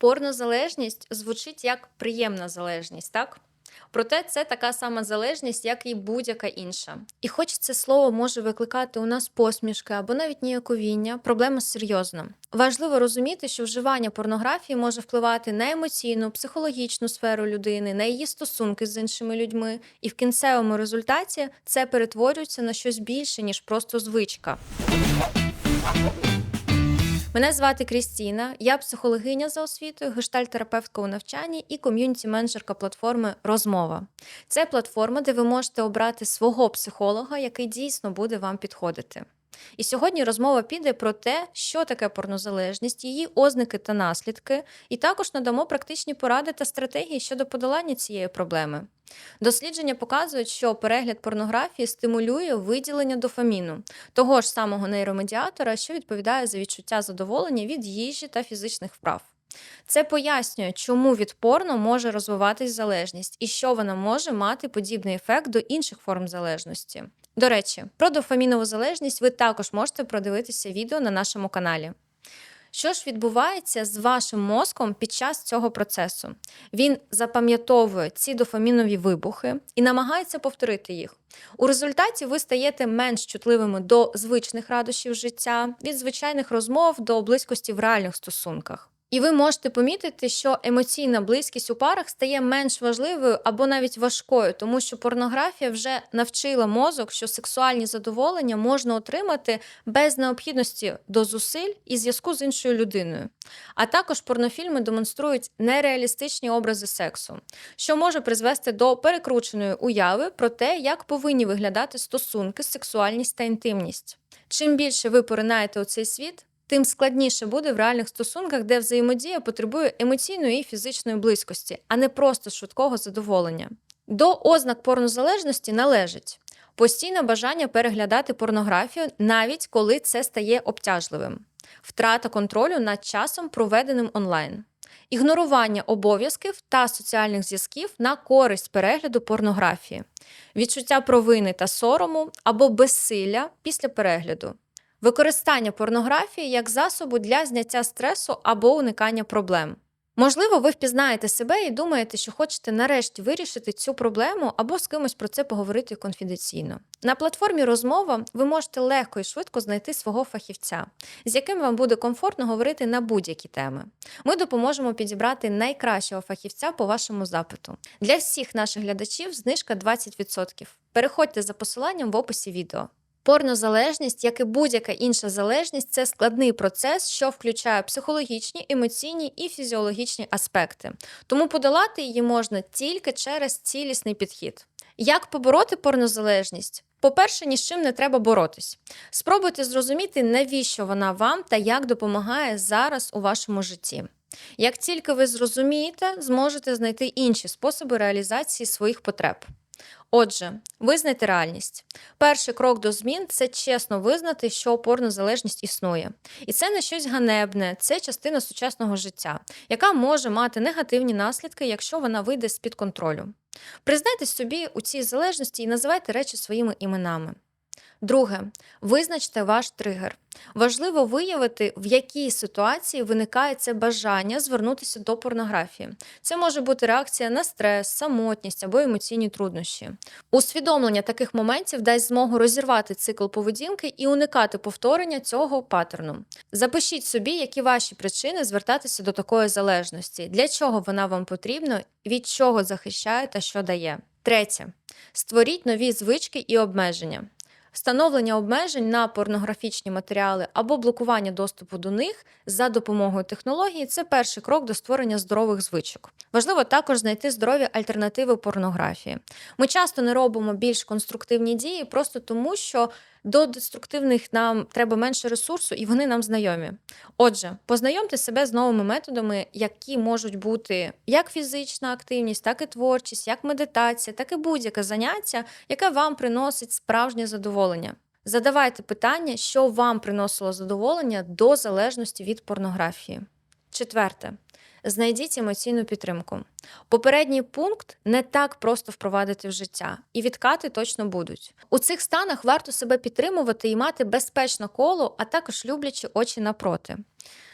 Порнозалежність звучить як приємна залежність, так? Проте це така сама залежність, як і будь-яка інша. І хоч це слово може викликати у нас посмішки або навіть ніяковіння, проблема серйозна. Важливо розуміти, що вживання порнографії може впливати на емоційну, психологічну сферу людини, на її стосунки з іншими людьми, і в кінцевому результаті це перетворюється на щось більше, ніж просто звичка. Мене звати Крістіна, я психологиня за освітою, гештальтерапевтка у навчанні і ком'юніті-менеджерка платформи Розмова. Це платформа, де ви можете обрати свого психолога, який дійсно буде вам підходити. І сьогодні розмова піде про те, що таке порнозалежність, її ознаки та наслідки, і також надамо практичні поради та стратегії щодо подолання цієї проблеми. Дослідження показують, що перегляд порнографії стимулює виділення дофаміну, того ж самого нейромедіатора, що відповідає за відчуття задоволення від їжі та фізичних вправ. Це пояснює, чому від порно може розвиватись залежність і що вона може мати подібний ефект до інших форм залежності. До речі, про дофамінову залежність ви також можете продивитися відео на нашому каналі. Що ж відбувається з вашим мозком під час цього процесу? Він запам'ятовує ці дофамінові вибухи і намагається повторити їх. У результаті ви стаєте менш чутливими до звичних радощів життя, від звичайних розмов до близькості в реальних стосунках. І ви можете помітити, що емоційна близькість у парах стає менш важливою або навіть важкою, тому що порнографія вже навчила мозок, що сексуальні задоволення можна отримати без необхідності до зусиль і зв'язку з іншою людиною. А також порнофільми демонструють нереалістичні образи сексу, що може призвести до перекрученої уяви про те, як повинні виглядати стосунки, сексуальність та інтимність. Чим більше ви поринаєте у цей світ, тим складніше буде в реальних стосунках, де взаємодія потребує емоційної і фізичної близькості, а не просто швидкого задоволення. До ознак порнозалежності належить постійне бажання переглядати порнографію, навіть коли це стає обтяжливим, втрата контролю над часом, проведеним онлайн. Ігнорування обов'язків та соціальних зв'язків на користь перегляду порнографії, відчуття провини та сорому або безсилля після перегляду, використання порнографії як засобу для зняття стресу або уникання проблем. Можливо, ви впізнаєте себе і думаєте, що хочете нарешті вирішити цю проблему або з кимось про це поговорити конфіденційно. На платформі розмова ви можете легко і швидко знайти свого фахівця, з яким вам буде комфортно говорити на будь-які теми. Ми допоможемо підібрати найкращого фахівця по вашому запиту. Для всіх наших глядачів знижка 20%. Переходьте за посиланням в описі відео. Порнозалежність, як і будь-яка інша залежність, це складний процес, що включає психологічні, емоційні і фізіологічні аспекти. Тому подолати її можна тільки через цілісний підхід. Як побороти порнозалежність? По-перше, ні з чим не треба боротись. Спробуйте зрозуміти, навіщо вона вам та як допомагає зараз у вашому житті. Як тільки ви зрозумієте, зможете знайти інші способи реалізації своїх потреб. Отже, визнайте реальність. Перший крок до змін це чесно визнати, що порнозалежність існує. І це не щось ганебне, це частина сучасного життя, яка може мати негативні наслідки, якщо вона вийде з-під контролю. Признайтесь собі у цій залежності і називайте речі своїми іменами. Друге, визначте ваш тригер. Важливо виявити, в якій ситуації виникає це бажання звернутися до порнографії. Це може бути реакція на стрес, самотність або емоційні труднощі. Усвідомлення таких моментів дасть змогу розірвати цикл поведінки і уникати повторення цього паттерну. Запишіть собі, які ваші причини звертатися до такої залежності, для чого вона вам потрібна, від чого захищає та що дає. Третє. Створіть нові звички і обмеження. Встановлення обмежень на порнографічні матеріали або блокування доступу до них за допомогою технології це перший крок до створення здорових звичок. Важливо також знайти здорові альтернативи порнографії. Ми часто не робимо більш конструктивні дії, просто тому що до деструктивних нам треба менше ресурсу, і вони нам знайомі. Отже, познайомте себе з новими методами, які можуть бути як фізична активність, так і творчість, як медитація, так і будь-яке заняття, яке вам приносить справжнє задоволення. Задавайте питання, що вам приносило задоволення до залежності від порнографії. Четверте. Знайдіть емоційну підтримку. Попередній пункт не так просто впровадити в життя, і відкати точно будуть. У цих станах варто себе підтримувати і мати безпечне коло, а також люблячі очі напроти.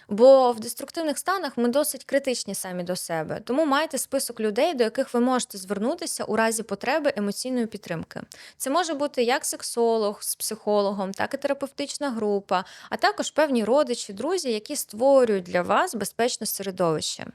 Бо в деструктивних станах ми досить критичні самі до себе, тому майте список людей, до яких ви можете звернутися у разі потреби емоційної підтримки. Це може бути як сексолог з психологом, так і терапевтична група, а також певні родичі, друзі, які створюють для вас безпечне середовище.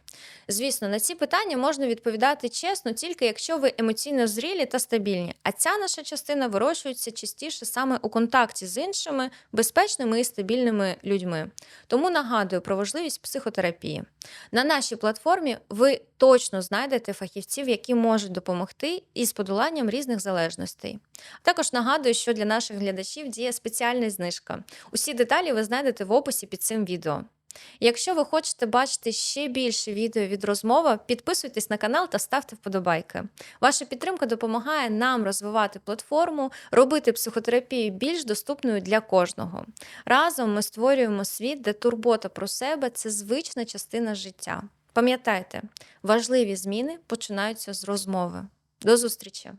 Звісно, на ці питання можна відповідати чесно, тільки якщо ви емоційно зрілі та стабільні. А ця наша частина вирощується частіше саме у контакті з іншими безпечними і стабільними людьми. Тому нагадую про важливість психотерапії. На нашій платформі ви точно знайдете фахівців, які можуть допомогти із подоланням різних залежностей. Також нагадую, що для наших глядачів діє спеціальна знижка. Усі деталі ви знайдете в описі під цим відео. Якщо ви хочете бачити ще більше відео від розмова, підписуйтесь на канал та ставте вподобайки. Ваша підтримка допомагає нам розвивати платформу, робити психотерапію більш доступною для кожного. Разом ми створюємо світ, де турбота про себе це звична частина життя. Пам'ятайте, важливі зміни починаються з розмови. До зустрічі!